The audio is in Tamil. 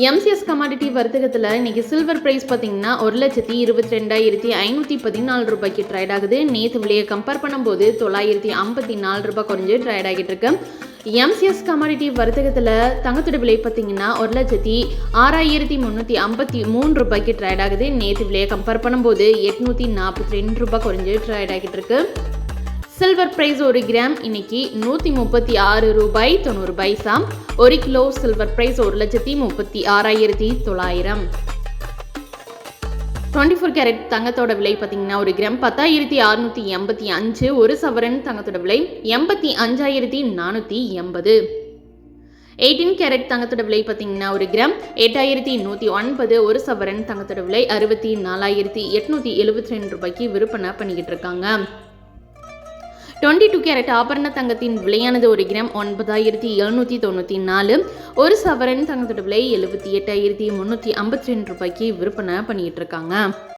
எம்சிஎஸ் கமாடிட்டி வர்த்தகத்தில் இன்றைக்கி சில்வர் ப்ரைஸ் பார்த்தீங்கன்னா ஒரு லட்சத்தி இருபத்தி ரெண்டாயிரத்தி ஐநூற்றி பதினாலு ரூபாய்க்கு ட்ரேட் ஆகுது. நேற்று விலையை கம்பேர் பண்ணும்போது தொள்ளாயிரத்தி ஐம்பத்தி நாலு ரூபாய் குறைஞ்சு ட்ரேட் ஆகிட்டு இருக்கு. எம்சிஎஸ் கமாடிட்டி வர்த்தகத்தில் தங்கத்தோட விலை பார்த்தீங்கன்னா ஒரு லட்சத்தி ஆறாயிரத்தி முந்நூற்றி ஐம்பத்தி மூணு ரூபாய்க்கு ட்ரேட் ஆகுது. நேற்று விலையை கம்பேர் பண்ணும்போது எட்நூற்றி நாற்பத்தி ரெண்டு ரூபாய் குறைஞ்சு ட்ரேட் ஆகிட்டு இருக்குது சில்வர் பிரைஸ் ஒரு கிராம் இன்னைக்கு நூற்றி முப்பத்தி ஆறு ரூபாய் தொண்ணூறு பைசா ஒரு கிலோ சில்வர் பிரைஸ் ஒரு லட்சத்தி முப்பத்தி ஆறாயிரத்தி தொள்ளாயிரம். டுவெண்ட்டி ஃபோர் கேரட் தங்கத்தோட விலை பார்த்தீங்கன்னா ஒரு கிராம் பத்தாயிரத்தி அறுநூற்றி எண்பத்தி அஞ்சு ஒரு சவரன் தங்கத்தோட விலை எண்பத்தி அஞ்சாயிரத்தி நானூற்றி எண்பது. எயிட்டீன் கேரட் தங்கத்தோட விலை பார்த்தீங்கன்னா ஒரு கிராம் எட்டாயிரத்தி நூற்றி ஒன்பது ஒரு சவரன் தங்கத்தோட விலை அறுபத்தி நாலாயிரத்தி எட்நூற்றி எழுபத்தி ரெண்டு ரூபாய்க்கு விற்பனை பண்ணிக்கிட்டு இருக்காங்க. டுவெண்ட்டி டூ கேரட் ஆபரண தங்கத்தின் விலையானது ஒரு கிராம் ஒன்பதாயிரத்தி எழுநூற்றி தொண்ணூற்றி நாலு. ஒரு சவரன் தங்கத்தோட விலை எழுபத்தி எட்டாயிரத்தி முந்நூற்றி ஐம்பத்தி ரெண்டு ரூபாய்க்கு விற்பனை பண்ணிட்டு இருக்காங்க.